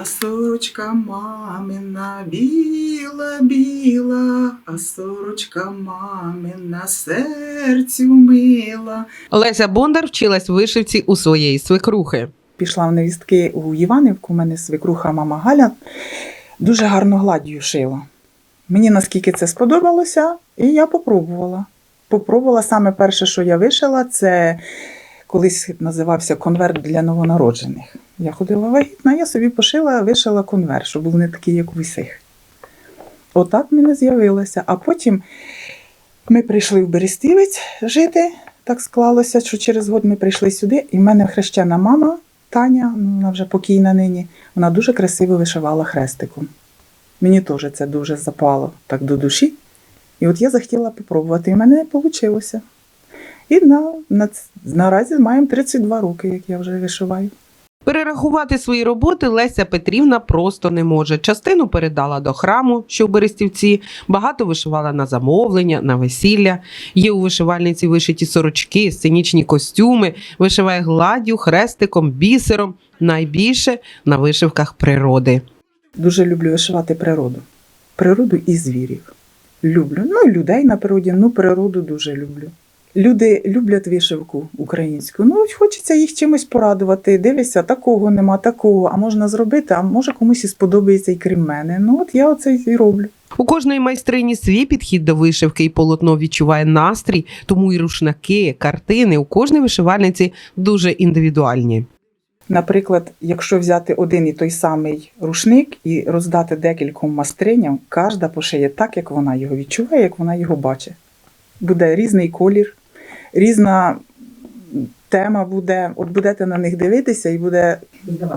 А сорочка мамина біла, біла, а сорочка мамина серцю мила. Леся Бондар вчилась вишивці у своєї свекрухи. Пішла в невістки у Іванівку, у мене свекруха мама Галя дуже гарно гладдю шила. Мені наскільки це сподобалося, і я попробувала. Попробувала саме перше, що я вишила, це колись називався конверт для новонароджених. Я ходила вагітна, я собі пошила, вишила конверт, щоб був не такий, як у всіх. Отак мене з'явилося. А потім ми прийшли в Берестівець жити. Так склалося, що через год ми прийшли сюди, і в мене хрещена мама Таня, ну, вона вже покійна нині, вона дуже красиво вишивала хрестиком. Мені теж це дуже запало так до душі. І от я захотіла попробувати, і в мене вийшло. І на, на, наразі маємо 32 роки, як я вже вишиваю. Перерахувати свої роботи Леся Петрівна просто не може. Частину передала до храму, що в Берестівці, багато вишивала на замовлення, на весілля. Є у вишивальниці вишиті сорочки, сценічні костюми, вишиває гладдю, хрестиком, бісером. Найбільше на вишивках природи. Дуже люблю вишивати природу. Природу і звірів. Люблю. Ну, людей на природі, ну, природу дуже люблю. Люди люблять вишивку українську. Ну, от хочеться їх чимось порадувати. Дивишся, такого нема, такого, а можна зробити, а може комусь і сподобається і крім мене. Ну, от я оце і роблю. У кожної майстрині свій підхід до вишивки і полотно відчуває настрій, тому і рушники, картини у кожної вишивальниці дуже індивідуальні. Наприклад, якщо взяти один і той самий рушник і роздати декільком майстриням, кожна пошиє так, як вона його відчуває, як вона його бачить. Буде різний колір, різна тема буде. От будете на них дивитися, і буде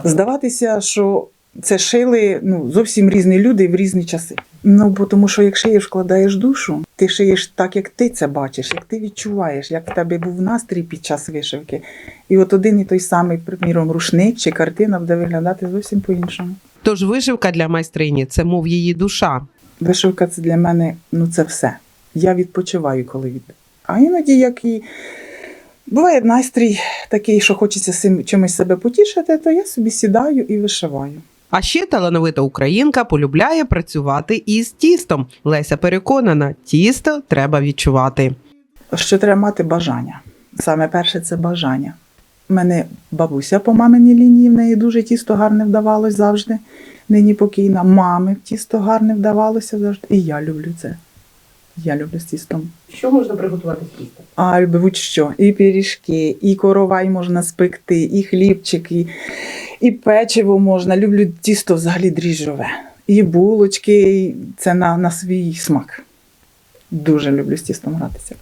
здаватися, що це шили ну, зовсім різні люди в різні часи. Ну, бо тому що як шиєш, вкладаєш душу, ти шиєш так, як ти це бачиш, як ти відчуваєш, як в тебе був настрій під час вишивки. І от один і той самий, приміром, рушник чи картина буде виглядати зовсім по-іншому. Тож вишивка для майстрині це мов її душа. Вишивка це для мене ну це все. Я відпочиваю, коли від. А іноді, як і буває настрій такий, що хочеться чимось себе потішити, то я собі сідаю і вишиваю. А ще талановита українка полюбляє працювати із тістом. Леся переконана, тісто треба відчувати. Що треба мати бажання. Саме перше це бажання. У мене бабуся по маминій лінії, в неї дуже тісто гарне вдавалось завжди. Нині покійна. Мами тісто гарне вдавалося завжди. І я люблю це. Я люблю з тістом. Що можна приготувати з тіста? А будь-що. І пиріжки, і коровай можна спекти, і хлібчик, і, і печиво можна. Люблю тісто взагалі дріжджове. І булочки, і це на, на свій смак. Дуже люблю з тістом гратися.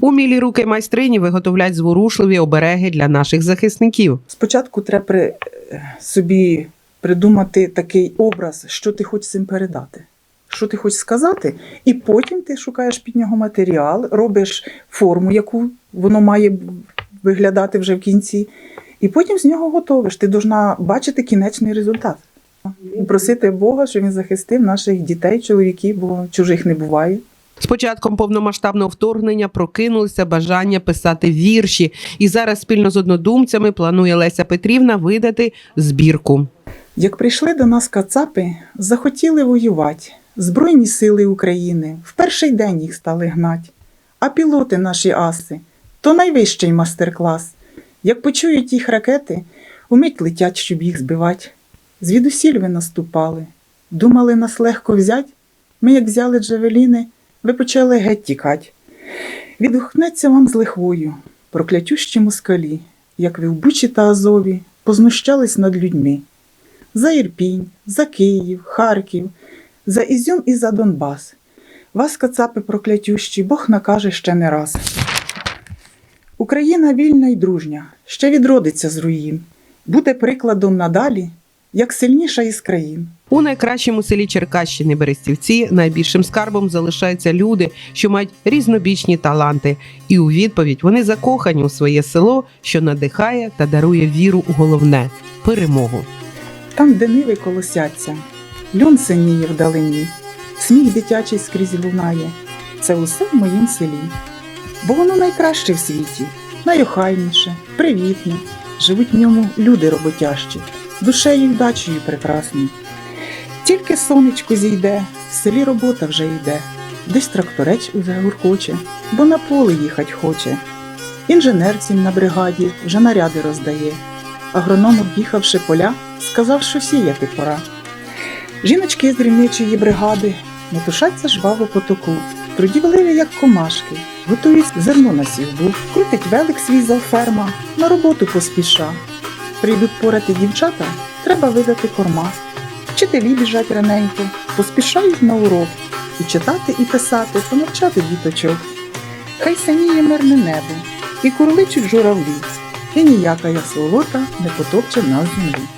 Умілі руки майстрині виготовляють зворушливі обереги для наших захисників. Спочатку треба при, е, собі придумати такий образ, що ти хочеш цим передати. Що ти хочеш сказати, і потім ти шукаєш під нього матеріал, робиш форму, яку воно має виглядати вже в кінці, і потім з нього готовиш. Ти повинна бачити кінечний результат. І просити Бога, щоб він захистив наших дітей, чоловіків, бо чужих не буває. З початком повномасштабного вторгнення прокинулося бажання писати вірші, і зараз спільно з однодумцями планує Леся Петрівна видати збірку. Як прийшли до нас кацапи, захотіли воювати. Збройні сили України в перший день їх стали гнать. А пілоти наші аси то найвищий мастер-клас. Як почують їх ракети, умить летять, щоб їх збивать. Звідусіль ви наступали, думали нас легко взять. Ми, як взяли джавеліни, ви почали геть тікать. Відгукнеться вам з лихвою, проклятющі москалі, як ви в Бучі та Азові познущались над людьми. За Ірпінь, за Київ, Харків, за Ізюм і за Донбас. Вас, кацапи проклятющі, Бог накаже ще не раз. Україна вільна й дружня, ще відродиться з руїн, буде прикладом надалі, як сильніша із країн. У найкращому селі Черкащини Берестівці найбільшим скарбом залишаються люди, що мають різнобічні таланти, і у відповідь вони закохані у своє село, що надихає та дарує віру у головне перемогу. Там, де ниви колосяться, льон синіє вдалині, сміх дитячий скрізь лунає. Це усе в моїм селі. Бо воно найкраще в світі, найохайніше, привітне. Живуть в ньому люди роботящі. душею й вдачею прекрасній. Тільки сонечко зійде, в селі робота вже йде, десь тракторець уже гуркоче, бо на поле їхать хоче. Інженер всім на бригаді вже наряди роздає. Агроном, об'їхавши поля, сказав, що сіяти пора. Жіночки з дрібничої бригади метушаться жваво по току, трудівливі, як комашки, готують зерно на сівбу, крутить велик свій ферма, на роботу поспіша. Прийдуть порати дівчата, треба видати корма. Вчителі біжать раненько, поспішають на урок, і читати, і писати, понавчати діточок. Хай сяніє мирне небо, і курличуть журавлі, і ніяка я солота не потопче на землі.